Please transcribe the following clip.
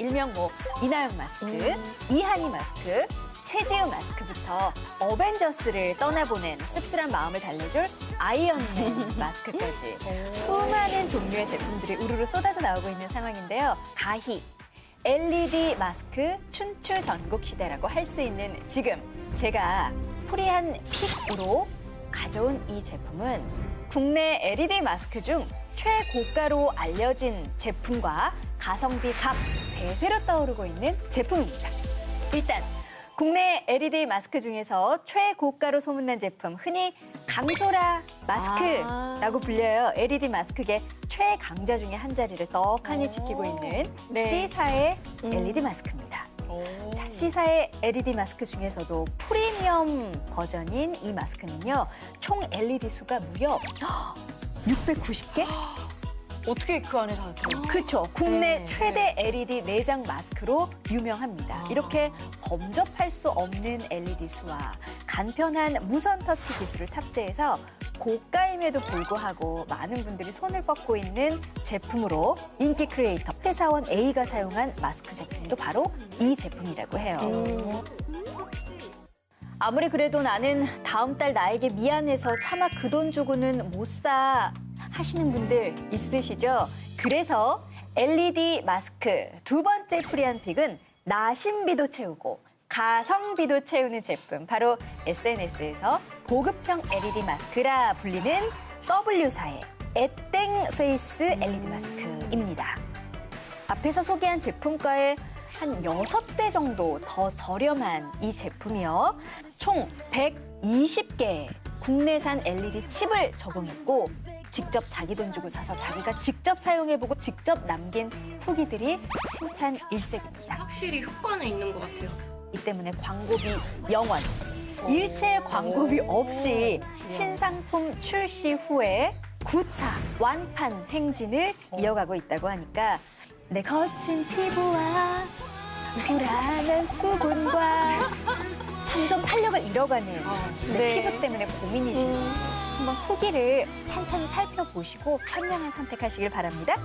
일명 뭐 이나영 마스크, 이한이 마스크, 최지우 마스크부터 어벤져스를 떠나보낸 씁쓸한 마음을 달래줄 아이언맨 마스크까지 수많은 종류의 제품들이 우르르 쏟아져 나오고 있는 상황인데요. 가히 LED 마스크 춘추 전국 시대라고 할 수 있는 지금 제가 프리한 픽으로 가져온 이 제품은 국내 LED 마스크 중 최고가로 알려진 제품과 가성비 값 대세로 떠오르고 있는 제품입니다. 일단 국내 LED 마스크 중에서 최고가로 소문난 제품 흔히 강소라 마스크라고 불려요. LED 마스크계 최강자 중에 한 자리를 떡하니 지키고 있는 네. C사의 LED 마스크입니다. 자, C사의 LED 마스크 중에서도 프리미엄 버전인 이 마스크는요. 총 LED 수가 무려 690개? 어떻게 그 안에 다 들어? 그쵸. 국내 네, 최대 LED 내장 마스크로 유명합니다. 이렇게 범접할 수 없는 LED 수와 간편한 무선 터치 기술을 탑재해서 고가임에도 불구하고 많은 분들이 손을 뻗고 있는 제품으로 인기 크리에이터 회사원 A가 사용한 마스크 제품도 바로 이 제품이라고 해요. 아무리 그래도 나는 다음 달 나에게 미안해서 차마 그 돈 주고는 못 사 하시는 분들 있으시죠? 그래서 LED 마스크 두 번째 프리한 픽은 나심비도 채우고 가성비도 채우는 제품 바로 SNS에서 보급형 LED 마스크라 불리는 W사의 에땡 페이스 LED 마스크입니다. 앞에서 소개한 제품가의 한 여섯 배 정도 더 저렴한 이 제품이요. 총 120개 국내산 LED 칩을 적용했고 직접 자기 돈 주고 사서 자기가 직접 사용해보고 직접 남긴 후기들이 칭찬 일색입니다. 확실히 효과는 있는 것 같아요. 이 때문에 광고비 영원. 일체 광고비 없이 신상품 출시 후에 9차 완판 행진을 이어가고 있다고 하니까 내 거친 피부와 불안한 수분과 점점 탄력을 잃어가는 내 네. 피부 때문에 고민이신 분 한번 후기를 찬찬히 살펴보시고 현명한 선택하시길 바랍니다.